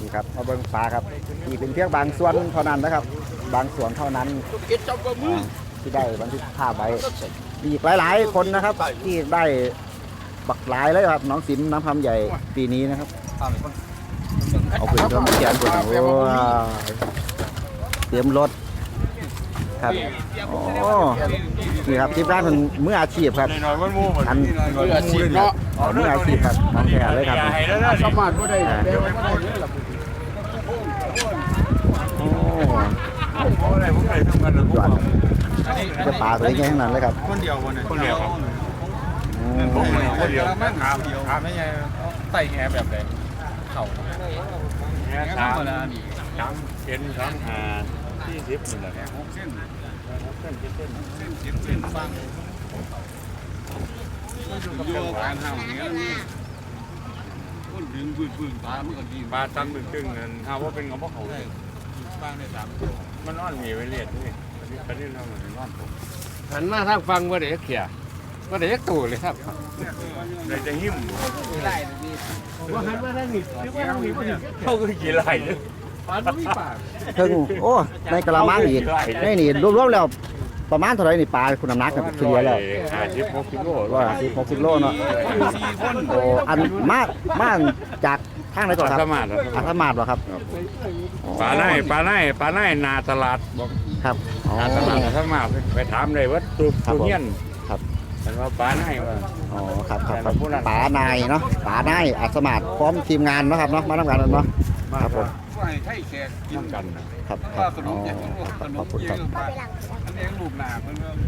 นี่ครับมาเบิ้งปลาครับนี่เป็นเพียงบางส่วนเท่านั้นนะครับ บางส่วนเท่านั้นอ่าที่ได้บันทึกภาพไว้มีอีกหลาย ๆ คนนะครับ ที่ได้บักหลายเลยครับน้องสิมน้ำคำใหญ่ปีนี้นะครับ เอาขึ้นเครื่องเขียนตัวโอ้ยเตรียมรถ ครับโอ้นี่ครับที่ร้านมันมืออาชีพครับน้อยมันมูมันอันมืออาชีพเนาะเอามืออาชีพครับน้องแก่เลยครับให้แล้วนะสามารถบ่ได้อ่า เดี๋ยวบ่ได้เลยล่ะโอ้ผมอะไรผมอะไรทำกันเลยผมจะปลาตัวนี้ทั้งนั้นเลยครับคนเดียววันนี้คนเดียวครับอืผมมคนเดียวขาขาไม่ใช่ใส่แง่แบบไหนเข่าแง่สามสามเอ็นสามหาที่ สิบนี่แหละหกเส้นหกเส้นเจ็ดเส้นเส้นเจ็ดเส้นฟังโยกการห้ามเนี้ยคนดึงพื้นๆปลามันก็ดีปลาตั้งตึงตึงนั่นถ้าว่าเป็นของพวกเขาเลยปลาได้สามมันนอนมีไว้เรียดด้วยประเด็นเราเหมือนนอนผมหันมาทางฟังบ่ได้เขี่ยบ่ได้ตู่เลยครับเลยจะหิ้มว่าหันมาทางนี้นึกว่าทางนี้บ่ได้เขาก็กี่ไหลเนี่ย ปลาบ่มีปากเพิ่งโอ้ในกระมังอีกนี่นี่รวมๆแล้วประมาณเท่าไหร่นี่ปลาคุณน้ำหนักกันเฉลี่ยแล้วห้าสิบหกสิบโลร้อยห้าสิบหกสิบโลเนาะโอ้อันมากมากจากทางไหนก่อนครับสมาร์ทอาสมาร์ทเหรอครับปลาไนปลาไนปลาไนนาตลาดบอกครับอ๋อนาตลาดสมาร์ทไปถามเลยว่าตัวครับตัวผมเงี้ยนครับแต่ว่าปลาไนว่าอ๋อครับครับครับป๋านายเนาะป๋านายอาสมาร์ทพร้อมทีมงานเนาะครับเนาะมาทำงานกันเนาะครับผม ว่าให้ไทยแขกกินน้ำกันนะครับคว่ารับขนอ๋อมอย่างครับขนขอมบคุณเยครับ อะอันนี้ลูกหลานเพิ่น